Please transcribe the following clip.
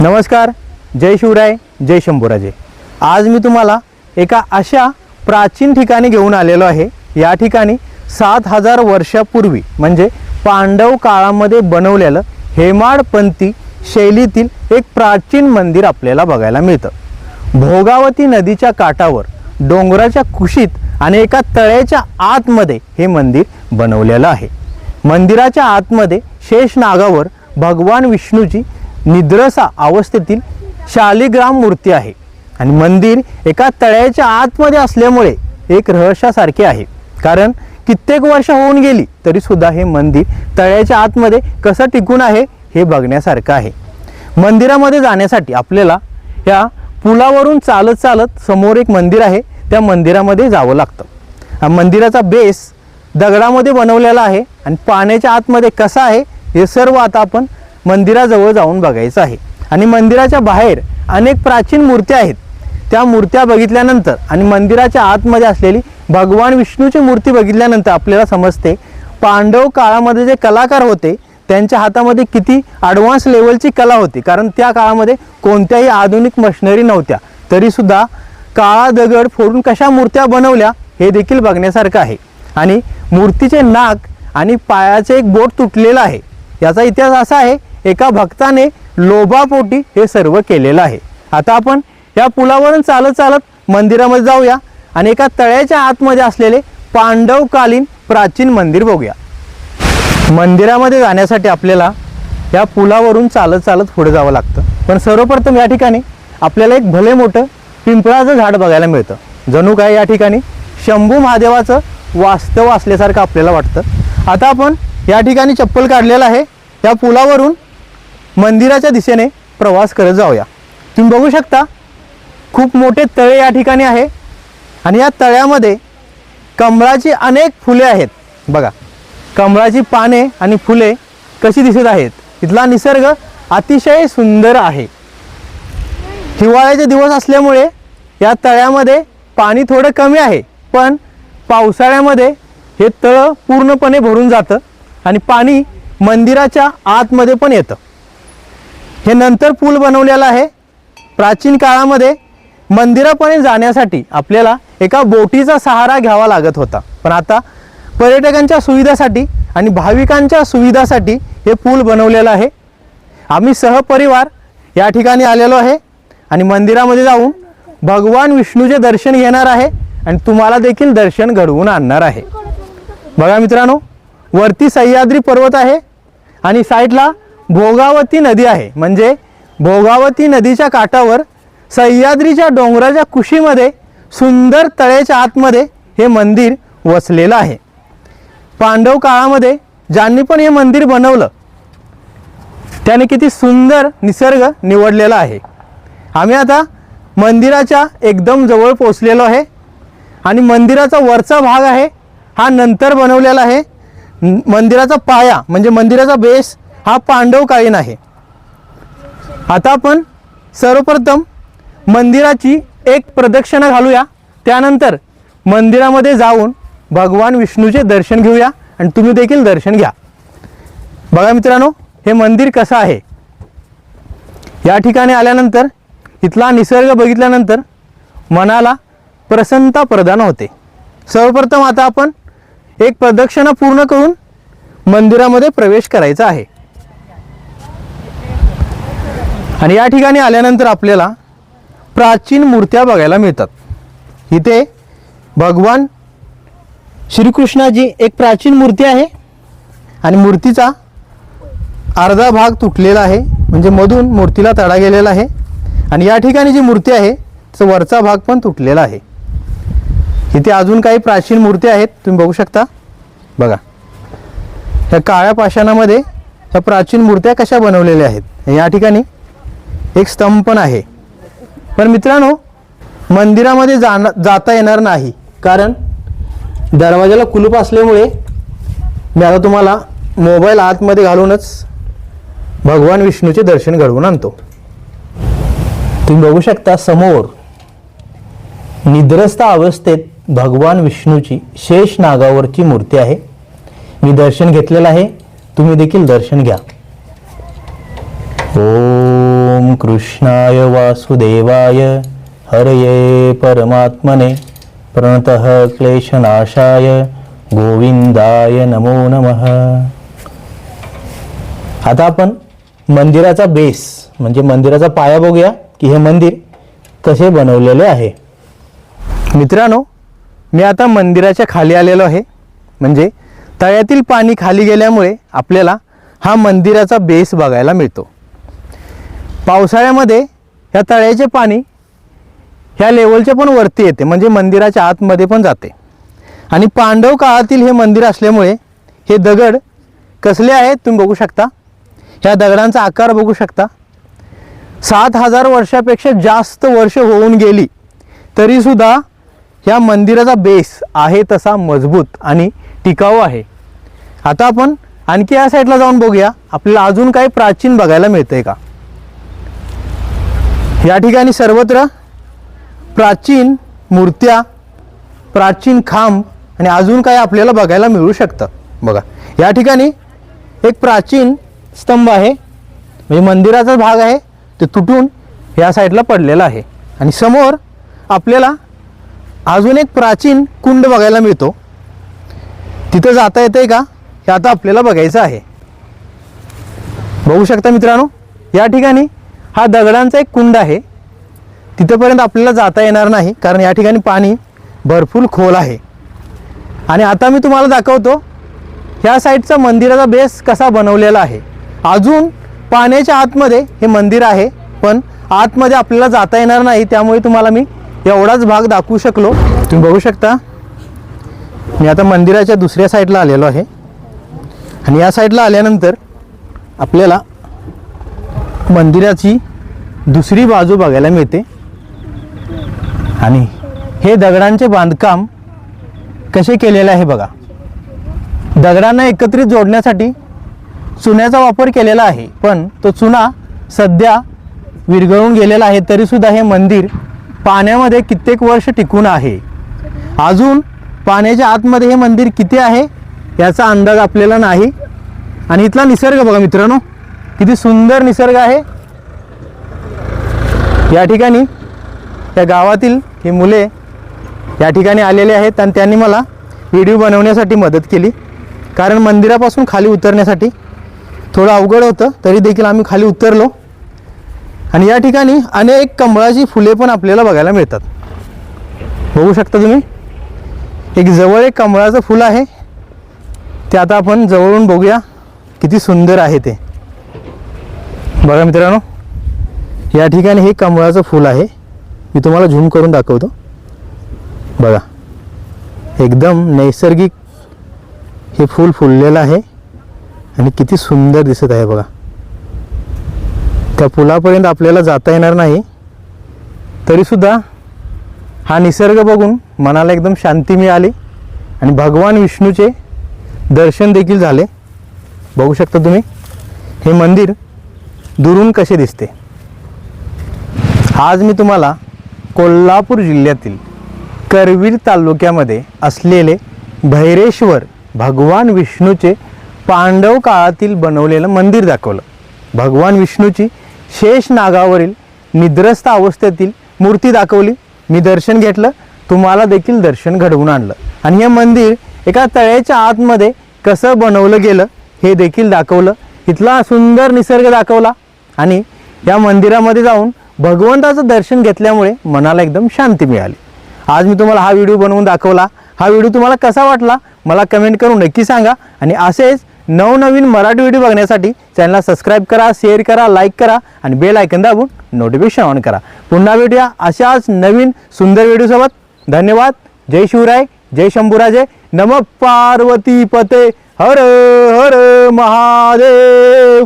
नमस्कार जय शिवराय जय शंभूराजे. आज मी तुम्हाला एका अशा प्राचीन ठिकाणी घेऊन आलेलो आहे. या ठिकाणी सात हजार वर्षापूर्वी म्हणजे पांडव काळामध्ये बनवलेलं हेमाडपंथी शैलीतील एक प्राचीन मंदिर आपल्याला बघायला मिळतं. भोगावती नदीच्या काठावर डोंगराच्या कुशीत आणि एका तळ्याच्या आतमध्ये हे मंदिर बनवलेलं आहे. मंदिराच्या आतमध्ये शेष नागावर भगवान विष्णूची निद्रसा अवस्थेतील शालिग्राम मूर्ती आहे. आणि मंदिर एका तळ्याच्या आतमध्ये असल्यामुळे एक रहस्यासारखे आहे. कारण कित्येक वर्ष होऊन गेली तरी सुद्धा हे मंदिर तळ्याच्या आतमध्ये कसं टिकून आहे हे बघण्यासारखं आहे. मंदिरामध्ये जाण्यासाठी आपल्याला या पुलावरून चालत चालत समोर एक मंदिर आहे त्या मंदिरामध्ये जावं लागतं. मंदिराचा बेस दगडामध्ये बनवलेला आहे आणि पाण्याच्या आतमध्ये कसा आहे हे सर्व आता आपण मंदिराजवळ जाऊन बघायचं आहे. आणि मंदिराच्या बाहेर अनेक प्राचीन मूर्त्या आहेत. त्या मूर्त्या बघितल्यानंतर आणि मंदिराच्या आतमध्ये असलेली भगवान विष्णूची मूर्ती बघितल्यानंतर आपल्याला समजते पांडव काळामध्ये जे कलाकार होते त्यांच्या हातामध्ये किती ॲडव्हान्स लेवलची कला होती. कारण त्या काळामध्ये कोणत्याही आधुनिक मशिनरी नव्हत्या. तरीसुद्धा काळा दगड फोडून कशा मूर्त्या बनवल्या हे देखील बघण्यासारखं आहे. आणि मूर्तीचे नाक आणि पायाचे एक बोट तुटलेलं आहे. याचा इतिहास असा आहे एका भक्ताने लोभापोटी हे सर्व केलेलं आहे. आता आपण या पुलावरून चालत चालत मंदिरामध्ये जाऊया आणि एका तळ्याच्या आतमध्ये असलेले पांडवकालीन प्राचीन मंदिर बघूया. मंदिरामध्ये जाण्यासाठी आपल्याला या पुलावरून चालत चालत पुढे जावं लागतं. पण सर्वप्रथम या ठिकाणी आपल्याला एक भले मोठं पिंपळाचं झाड बघायला मिळतं. जणू काय या ठिकाणी? शंभू महादेवाचं वास्तव असल्यासारखं आपल्याला वाटतं. आता आपण या ठिकाणी चप्पल काढलेलं आहे. या पुलावरून मंदिराच्या दिशेने प्रवास करत जाऊया. तुम्ही बघू शकता खूप मोठे तळे या ठिकाणी आहे. आणि या तळ्यामध्ये कमळाची अनेक फुले आहेत. बघा कमळाची पाने आणि फुले कशी दिसत आहेत. इथला निसर्ग अतिशय सुंदर आहे. हिवाळ्याचे दिवस असल्यामुळे या तळ्यामध्ये पाणी थोडं कमी आहे. पण पावसाळ्यामध्ये हे तळं पूर्णपणे भरून जातं आणि पाणी मंदिराच्या आतमध्ये पण येतं. हे नंतर पूल बनवलेला आहे. प्राचीन काळामध्ये मंदिरापर्यंत जाण्यासाठी आपल्याला एका बोटीचा सहारा घ्यावा लागत होता. पण आता पर्यटकांच्या सुविधासाठी आणि भाविकांच्या सुविधासाठी हे पूल बनवलेलं आहे. आम्ही सहपरिवार या ठिकाणी आलेलो आहे आणि मंदिरामध्ये जाऊन भगवान विष्णूचे दर्शन घेणार आहे आणि तुम्हाला देखील दर्शन घडवून आणणार आहे. बघा मित्रांनो वरती सह्याद्री पर्वत आहे आणि साईडला भोगावती नदी आहे. म्हणजे भोगावती नदीच्या काठावर सह्याद्रीच्या डोंगराच्या कुशीमध्ये सुंदर तळ्याच्या आतमध्ये हे मंदिर वसलेलं आहे. पांडव काळामध्ये ज्यांनी पण हे मंदिर बनवलं त्याने किती सुंदर निसर्ग निवडलेला आहे. आम्ही आता मंदिराच्या एकदम जवळ पोचलेलो आहे आणि मंदिराचा वरचा भाग आहे हा नंतर बनवलेला आहे. मंदिराचा पाया म्हणजे मंदिराचा बेस हा पांडवकालीन आहे आता आपण सर्वप्रथम मंदिराची एक प्रदक्षिणा घालूया. त्यानंतर मंदिरामध्ये जाऊन भगवान विष्णूचे दर्शन घेऊया आणि तुम्ही देखील दर्शन घ्या. बघा मित्रांनो हे मंदिर कसं आहे? या ठिकाणी आल्यानंतर इथला निसर्ग बघितल्यानंतर मनाला प्रसन्नता प्रदान होते. सर्वप्रथम आता आपण एक प्रदक्षिणा पूर्ण करून मंदिरामध्ये प्रवेश करायचा आहे. आणि या ठिकाणी आल्यानंतर आपल्याला प्राचीन मूर्त्या बघायला मिळतात. इथे भगवान श्रीकृष्णाची एक प्राचीन मूर्ती आहे आणि मूर्तीचा अर्धा भाग तुटलेला आहे. म्हणजे मधून मूर्तीला तडा गेलेला आहे आणि या ठिकाणी जी मूर्ती आहे त्याचा वरचा भाग पण तुटलेला आहे. इथे अजून काही प्राचीन मूर्ती आहेत तुम्ही बघू शकता. बघा. ह्या काळ्या पाषाणामध्ये ह्या प्राचीन मूर्त्या कशा बनवलेल्या आहेत? या ठिकाणी एक स्तंभ पण आहे. पण मित्रांनो मंदिरामध्ये जाण जाता येणार नाही. कारण दरवाजाला कुलूप असल्यामुळे मी आता तुम्हाला मोबाईल आतमध्ये घालूनच भगवान विष्णूचे दर्शन घडवून आणतो. तुम्ही बघू शकता समोर निद्रस्थ अवस्थेत भगवान विष्णूची शेष नागावरची मूर्ती आहे. मी दर्शन घेतलेलं आहे. तुम्ही देखील दर्शन घ्या. ओम कृष्णाय वासुदेवाय हरये परमात्मने प्रणतः क्लेशनाशाय गोविंदाय नमो नमः. आता आपण मंदिराचा बेस म्हणजे मंदिराचा पाया बघूया की हे मंदिर कसे बनवलेले आहे. मित्रांनो मी आता मंदिराच्या खाली आलेलो आहे. म्हणजे तळ्यातील पाणी खाली गेल्यामुळे आपल्याला हा मंदिराचा बेस बघायला मिळतो. पावसाळ्यामध्ये ह्या तळ्याचे पाणी ह्या लेवलच्या पण वरती येते म्हणजे मंदिराच्या आतमध्ये पण जाते. आणि पांडव काळातील हे मंदिर असल्यामुळे हे दगड कसले आहेत तुम्ही बघू शकता. ह्या दगडांचा आकार बघू शकता. सात हजार वर्षापेक्षा जास्त वर्ष होऊन गेली तरीसुद्धा ह्या मंदिराचा बेस आहे तसा मजबूत आणि टिकाऊ आहे. आता आपण आणखी या साईडला जाऊन बघूया. आपल्याला अजून काही प्राचीन बघायला मिळतंय का? या ठिकाणी सर्वत्र प्राचीन मूर्त्या प्राचीन खांब आणि अजून काही आपल्याला बघायला मिळू शकतं. बघा या ठिकाणी एक प्राचीन स्तंभ आहे. म्हणजे मंदिराचा भाग आहे. ते तुटून या साईडला पडलेला आहे. आणि समोर आपल्याला अजून एक प्राचीन कुंड बघायला मिळतो. तिथं जाता येतं आहे का? हे आता आपल्याला बघायचं आहे. बघू शकता मित्रांनो या ठिकाणी हा दगडांचा एक कुंड आहे. तिथंपर्यंत आपल्याला जाता येणार नाही कारण या ठिकाणी पाणी भरपूर खोल आहे. आणि आता मी तुम्हाला दाखवतो ह्या साईडचा मंदिराचा बेस कसा बनवलेला आहे. अजून पाण्याच्या आतमध्ये हे मंदिर आहे पण आतमध्ये आपल्याला जाता येणार नाही त्यामुळे तुम्हाला मी एवढाच भाग दाखवू शकलो. तुम्ही बघू शकता मी आता मंदिराच्या दुसऱ्या साईडला आलेलो आहे. आणि या साईडला आल्यानंतर आपल्याला मंदिराची दुसरी बाजू बघायला मिळते. आणि हे दगडांचे बांधकाम कसे केलेले आहे बघा. दगडांना एकत्रित जोडण्यासाठी चुन्याचा वापर केलेला आहे पण तो चुना सध्या विरघळून गेलेला आहे तरीसुद्धा हे मंदिर पाण्यामध्ये कित्येक वर्ष टिकून आहे. अजून पाण्याच्या आतमध्ये हे मंदिर किती आहे याचा अंदाज आपल्याला नाही. आणि इथला निसर्ग बघा मित्रांनो. किती सुंदर निसर्ग आहे. या ठिकाणी त्या गावातील ही मुले या ठिकाणी आलेले आहेत आणि त्यांनी मला व्हिडिओ बनवण्यासाठी मदत केली. कारण मंदिरापासून खाली उतरण्यासाठी थोडं अवघड होतं तरी देखील आम्ही खाली उतरलो. आणि या ठिकाणी अनेक कमळाची फुले पण आपल्याला बघायला मिळतात. बघू शकता तुम्ही? एक जवळ एक कमळाचं फुल आहे. ते आता आपण जवळून बघूया किती सुंदर आहे ते. बघा मित्रांनो. या ठिकाणी हे कमळाचं फूल आहे. मी तुम्हाला झूम करून दाखवतो. बघा. एकदम नैसर्गिक हे फूल फुललेलं आहे. आणि किती सुंदर दिसत आहे बघा. त्या फुलापर्यंत आपल्याला जाता येणार नाही. तरीसुद्धा हा निसर्ग बघून मनाला एकदम शांती मिळाली. आणि भगवान विष्णूचे दर्शन देखील झाले. बघू शकता तुम्ही. हे मंदिर दुरून कसे दिसते? आज मी तुम्हाला कोल्हापूर जिल्ह्यातील करवीर तालुक्यामध्ये असलेले भैरेश्वर भगवान विष्णूचे पांडव काळातील बनवलेलं मंदिर दाखवलं. भगवान विष्णूची शेष नागावरील निद्रस्थ अवस्थेतील मूर्ती दाखवली. मी दर्शन घेतलं. तुम्हाला देखील दर्शन घडवून आणलं. आणि हे मंदिर एका तळ्याच्या आतमध्ये कसं बनवलं गेलं हे देखील दाखवलं. इथला सुंदर निसर्ग दाखवला. आणि या मंदिरामध्ये जाऊन भगवंताचं दर्शन घेतल्यामुळे मनाला एकदम शांती मिळाली. आज मी तुम्हाला हा व्हिडिओ बनवून दाखवला. हा व्हिडिओ तुम्हाला कसा वाटला? मला कमेंट करून नक्की सांगा. आणि असेच नवनवीन मराठी व्हिडिओ बघण्यासाठी चॅनलला सबस्क्राईब करा शेअर करा लाईक करा आणि बेल आयकन दाबून नोटिफिकेशन ऑन करा. पुन्हा भेटूया अशाच नवीन सुंदर व्हिडिओसोबत धन्यवाद. जय शिवराय. जय शंभूराजे. नम पार्वती पते. हर हर महादेव.